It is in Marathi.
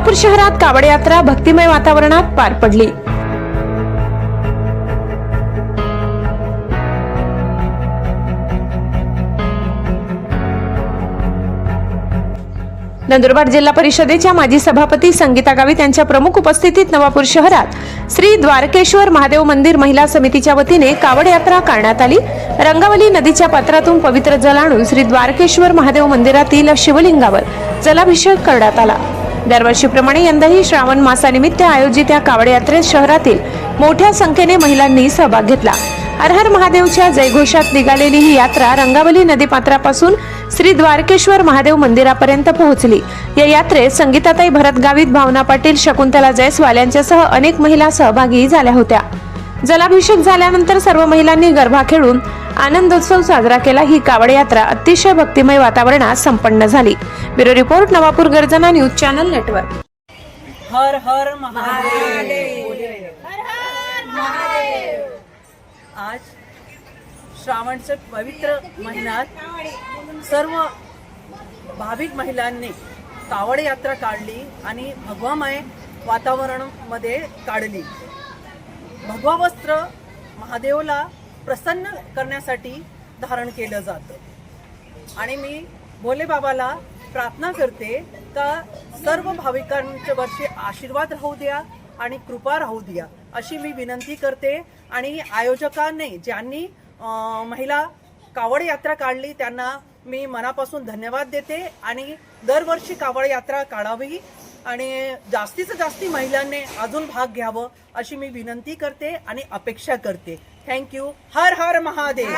नवापूर शहरात कावड यात्रा भक्तिमय वातावरणात पार पडली. नंदुरबार जिल्हा परिषदेच्या माजी सभापती संगीता गावित यांच्या प्रमुख उपस्थितीत नवापूर शहरात श्री द्वारकेश्वर महादेव मंदिर महिला समितीच्या वतीने कावड यात्रा करण्यात आली. रंगावली नदीच्या पात्रातून पवित्र जल आणून श्री द्वारकेश्वर महादेव मंदिरातील शिवलिंगावर जलाभिषेक करण्यात आला. दरवर्षीप्रमाणे यंदाही श्रावण मासानिमित्त आयोजित या कावड यात्रेत शहरातील मोठ्या संख्येने महिलांनी सहभाग घेतला. हर हर महादेवच्या जयघोषात निघालेली ही यात्रा रंगावली नदीपात्रापासून श्री द्वारकेश्वर महादेव मंदिरापर्यंत पोहोचली. या यात्रेत संगीताताई भरत गावित भावना पाटील शकुंतला जयस्वाल यांच्यासह अनेक महिला सहभागी झाल्या होत्या. जलाभिषेक झाल्यानंतर सर्व महिलांनी गरबा खेळून आनंदोत्सव साजरा केला. ही कावड यात्रा अतिशय भक्तिमय वातावरणात संपन्न झाली. Bureau report Navapur Garjana news channel network. हर हर महादेव. आज श्रावणचं पवित्र महिन्यात सर्व भाविक महिलांनी कावड यात्रा काढली आणि भगवामय वातावरणामध्ये काढली. भगवा वस्त्र महादेवला प्रसन्न करण्यासाठी धारण केलं जातं. आणि मी भोले बाबाला प्रार्थना करते का सर्व भाविकांच्या वर्षी आशीर्वाद राहू द्या आणि कृपा राहू द्या अशी मी विनंती करते. आणि आयोजकांनी ज्यांनी महिला कावड यात्रा काढली त्यांना मी मनापासून धन्यवाद देते. आणि दरवर्षी कावड यात्रा काढावी आणि जास्तीचं जास्ती महिलांनी अजून भाग घ्यावं अशी मी विनंती करते आणि अपेक्षा करते. थँक्यू हर हर महादेव.